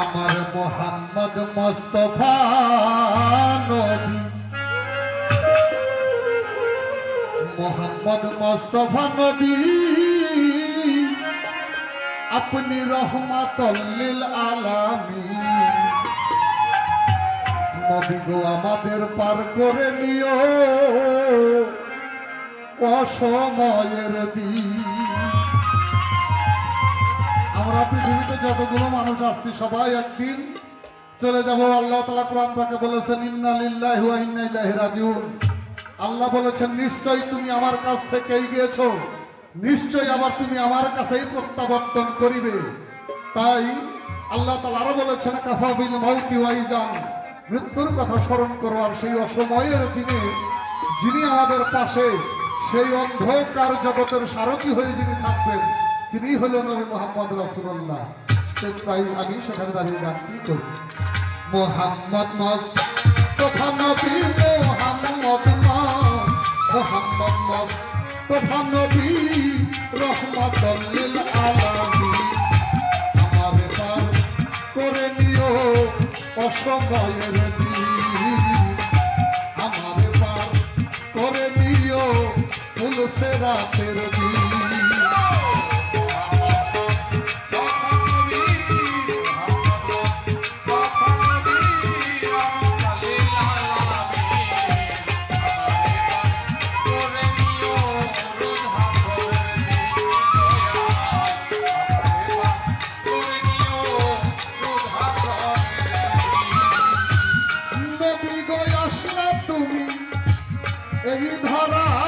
আমার মোহাম্মদ মোস্তফা নবী। মোহাম্মদ মোস্তফা নবী। আপনি রহমাতল্লিল আলামী নবী গো, আমাদের পার করে নিও। অসময়ের আমরা পৃথিবীতে যতগুলো মানুষ আসছি, সবাই একদিন চলে যাব। আল্লাহ তালা কোরআন পাকে বলেছেন, ইন্না লিল্লাহি ওয়া ইন্না রাজিউন। আল্লাহ বলেছেন, নিশ্চয়ই তুমি আমার কাছ থেকেই গিয়েছো নিশ্চয়ই আবার তুমি আমার কাছেই প্রত্যাবর্তন করিবে। তাই আল্লাহ তালা আরও বলেছেন কাফাবিল মাউতি ওয়াইজান। মৃত্যুর কথা স্মরণ করো, আর সেই অসময়ের দিনে যিনি আমাদের পাশে সেই অন্ধকার জগতের সারথী হয়ে যিনি থাকবেন তিনি হল নবী মোহাম্মদ রাসুল্লাহ তাই আমি সেখানে দাঁড়িয়ে গানটি করি। মোহাম্মদ মাস আমার করে নিও অসময়ের তুলসে রাতের দিন। এই ধরা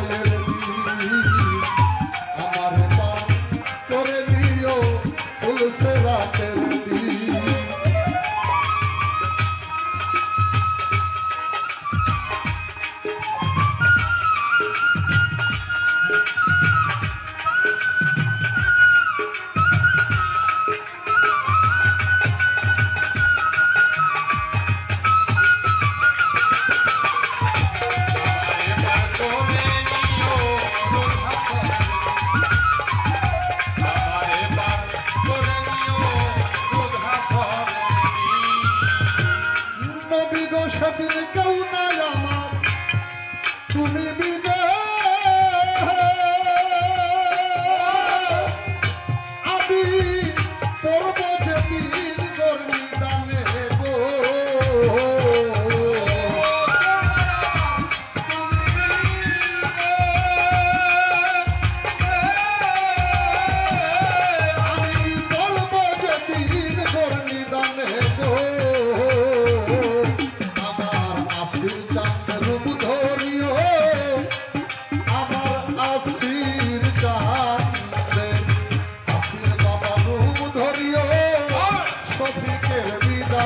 অসময়ের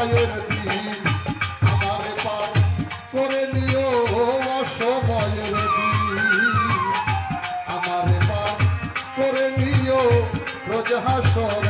বিদায়ের দিন আমারে পার করে নিও অসময়ের দিন। আমারে পার করে নিও রোজ হাসর